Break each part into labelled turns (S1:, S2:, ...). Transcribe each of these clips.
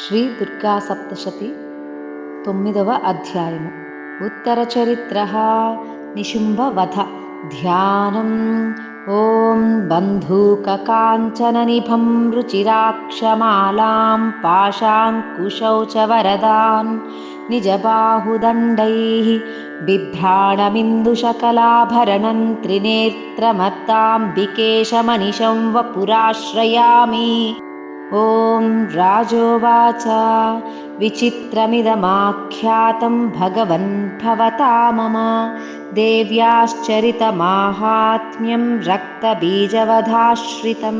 S1: श्री दुर्गासप्तशति तम्मिदव अध्यायम् उत्तरचरित्रः निशुम्भवध ध्यानम् ॐ बन्धूककाञ्चननिभं रुचिराक्षमालां पाशाङ्कुशौ च वरदान् निजबाहुदण्डैः बिभ्राणमिन्दुशकलाभरणं त्रिनेत्रमत्ताम्बिकेशमनिशं वपुराश्रयामि ॐ राजोवाच। विचित्रमिदमाख्यातं भगवन् भवता मम। देव्याश्चरितमाहात्म्यं रक्तबीजवधाश्रितं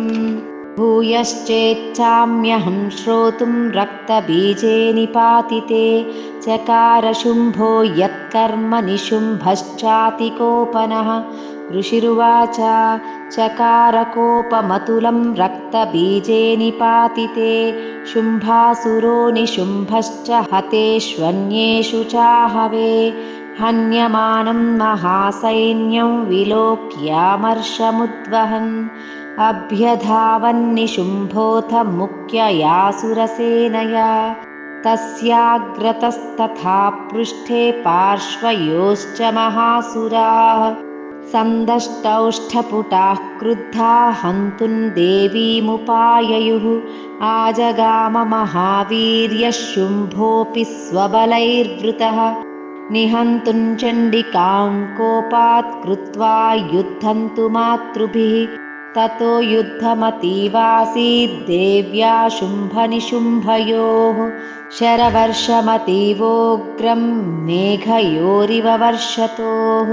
S1: भूयश्चेच्छाम्यहं श्रोतुं रक्तबीजे निपातिते। चकारशुम्भो यत्कर्म निशुम्भश्चातिकोपनः ऋषिरुवाच चकारकोपमतुलं रक्तबीजे निपातिते शुम्भासुरो निशुम्भश्च हतेष्वन्येषु चाहवे हन्यमानं महासैन्यं विलोक्यामर्षमुद्वहन् अभ्यधावन्निशुम्भोऽथ मुख्ययासुरसेनया तस्याग्रतस्तथा पृष्ठे पार्श्वयोश्च महासुराः सन्दष्टौष्ठपुटाः क्रुद्धा हन्तुं देवीमुपाययुः। आजगाममहावीर्यः शुम्भोऽपि स्वबलैर्वृतः निहन्तुं चण्डिकां कोपात् कृत्वा युद्धन्तु मातृभिः। ततो युद्धमतीवासीद्देव्या शुम्भनिशुम्भयोः। शरवर्षमतीवोग्रं मेघयोरिव वर्षतोः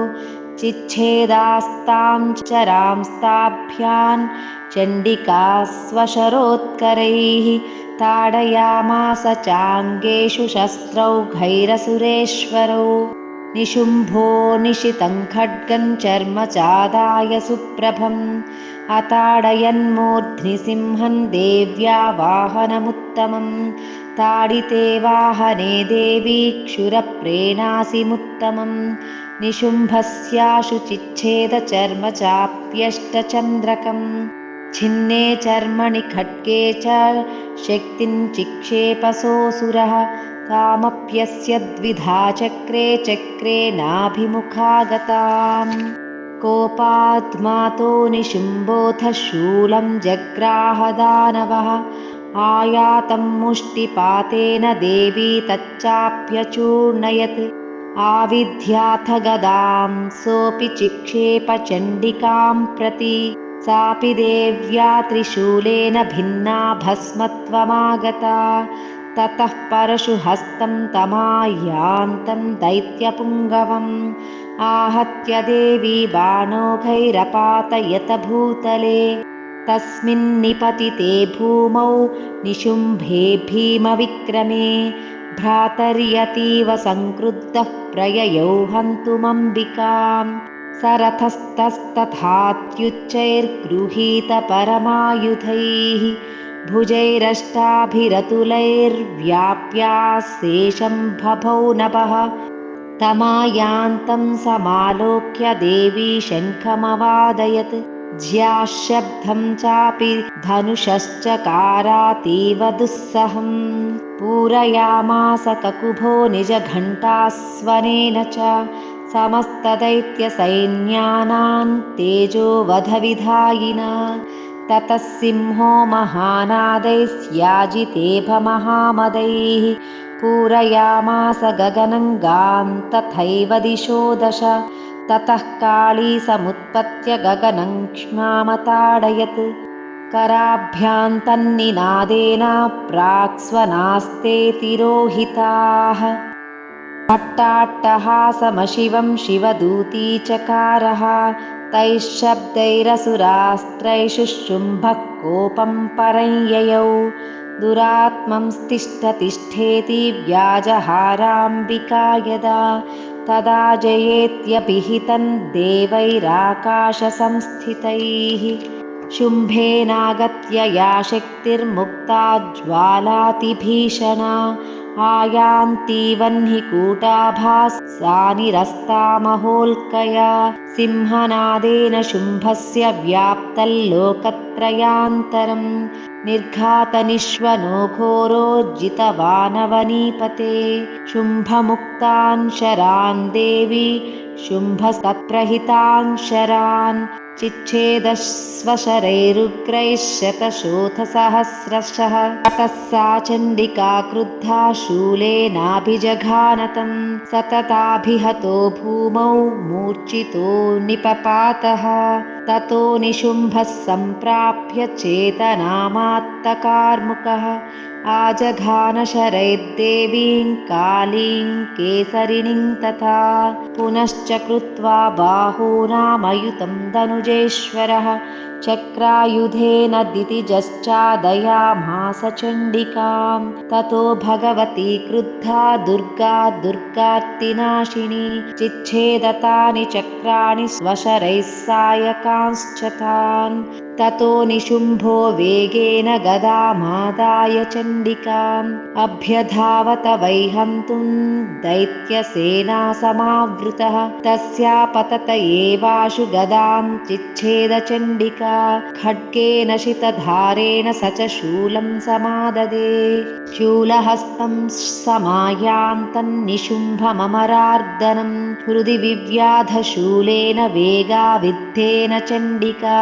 S1: चिच्छेदास्तां चरांस्ताभ्यां चण्डिका स्वशरोत्करैः ताडयामास चाङ्गेषु शस्त्रौघैरसुरेश्वरौ निशुम्भो निशितं खड्गं चर्म चादाय सुप्रभम्। अताडयन्मूर्ध्नि सिंहं देव्या वाहनमुत्तमं ताडिते वाहने देवी क्षुरप्रेणासिमुत्तमं निशुम्भस्याशु चिच्छेदचर्म चाप्यष्टचन्द्रकम् छिन्ने चर्मणि खड्गे च शक्तिं चिक्षेपसोऽसुरः। कामप्यस्य द्विधा चक्रे चक्रे नाभिमुखागताम्। कोपात्मातो निशुम्बोऽथ शूलं जग्राहदानवः। आयातं मुष्टिपातेन देवी तच्चाप्यचूर्णयत् आविध्याथ गदां सोऽपि चिक्षेपचण्डिकां प्रति सापि देव्या त्रिशूलेन भिन्ना भस्मत्वमागता। ततः परशुहस्तं तमायान्तं दैत्यपुङ्गवम् आहत्य देवी बाणोघैरपातयत भूतले तस्मिन्निपतिते भूमौ निशुम्भे भीमविक्रमे भ्रातर्यतीव संक्रुद्धः प्रययौ हन्तुमम्बिकाम् सरथस्तस्तथात्युच्चैर्गृहीतपरमायुधैः भुजैरष्टाभिरतुलैर्व्याप्याशेषं भभौ नभः। तमायान्तं समालोक्य देवी शङ्खमवादयत् ज्याशब्दं चापि धनुषश्चकारातीव दुःसहं पूरयामास ककुभो निजघण्टास्वनेन च समस्तदैत्यसैन्यानां तेजोवधविधायिना ततः सिंहो महानादैस्याजितेभमहामदैः पूरयामास गगनं तथैव दिशो दश ततः काली समुत्पत्य गगनं क्ष्मामताडयत्। कराभ्यान्तन्निनादेन प्राक्स्वनास्ते तिरोहिताः। पट्टाट्टहासमशिवं शिवदूती चकारः तैः शब्दैरसुरास्त्रैषु शुम्भः कोपं परञ्ययौ दुरात्मं तिष्ठतिष्ठेति व्याजहाराम्बिका यदा तदा जयेत्यभिहितं देवैराकाशसंस्थितैः। शुम्भेनागत्य या शक्तिर्मुक्ता ज्वालातिभीषणा आयान्ति सा निरस्ता महोल्कया। सिंहनादेन शुम्भस्य व्याप्तल्लोकत्रयान्तरम्। निर्घातनिश्वनो घोरोज्जितवानवनीपते शुम्भमुक्तान् शरान् देवी शुम्भस्तत्प्रहितान् शरान् चिच्छेदस्वशरैरुग्रैः शतशोथसहस्रशः ततः सा चण्डिका क्रुद्धा शूलेनाभिजघानतम् सतताभिहतो भूमौ मूर्छितो निपपातः। ततो निशुम्भः सम्प्राप्य चेतनामात्तकार्मुकः आजघानशरैर्देवीं कालीं केसरिणीं तथा पुनश्च कृत्वा बाहूनामयुतं धनुजेश्वरः चक्रायुधेन दितिजश्चादयामासचण्डिकां। ततो भगवती क्रुद्धा दुर्गा दुर्गार्तिनाशिनी चिच्छेदतानि चक्राणि स्वशरैः सायकांश्च तान् ततो निशुम्भो वेगेन गदामादाय चण्डिकाम् अभ्यधावत वैहन्तुं दैत्यसेना समावृतः तस्यापतत एवाशु गदां चिच्छेदचण्डिका खड्गेन शितधारेण स च शूलं समाददे। शूलहस्तं समायान्तन्निशुम्भममरार्दनं हृदि विव्याधशूलेन वेगाविद्धेन चण्डिका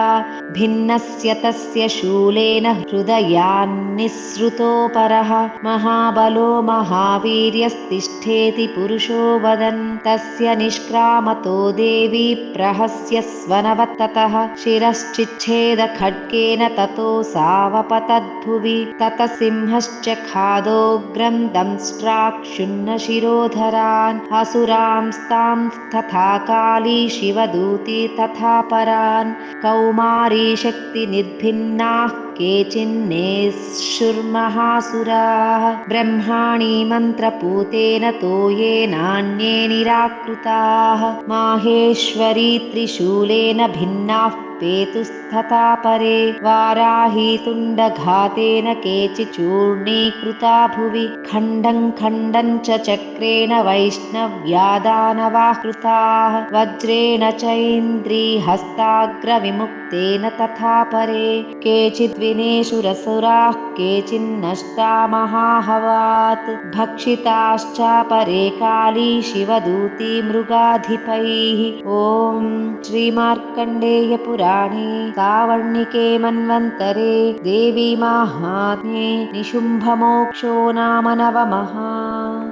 S1: भिन्नस्य तस्य शूलेन हृदयान्निःसृतोपरः। महाबलो महावीर्यस्तिष्ठेति पुरुषो वदन् तस्य निष्क्रामतो देवी प्रहस्य स्वनवत्ततः शिरश्चिच्छेद खड्गेन ततो सावपतद्भुवि। तत सिंहश्च खादोग्रं दंष्ट्राक्षुण्णशिरोधरान् असुरांस्तां तथा काली शिवदूती तथा परान्। कौमारी शक्तिनिर्भिन्नाः केचिन्नेशुर्महासुराः ब्रह्माणि मन्त्रपूतेन तोयेनान्ये निराकृताः। माहेश्वरी त्रिशूलेन भिन्नाः पेतुस्तथा परे वाराही तुण्डघातेन केचिचूर्णीकृता भुवि। खण्डं खण्डं च चक्रेण वैष्णव्यादानवाकृताः वज्रेण चैन्द्रीहस्ताग्रविमुक्तेन तथा परे। केचिद्विनेशुरसुराः केचिन्नष्टा महाहवात् भक्षिताश्च परे काली शिवदूती मृगाधिपैः ॐ श्रीमार्कण्डेयपुरा सावर्णिके मन्वन्तरे देवी माहात्म्ये निशुम्भमोक्षो नाम नवमः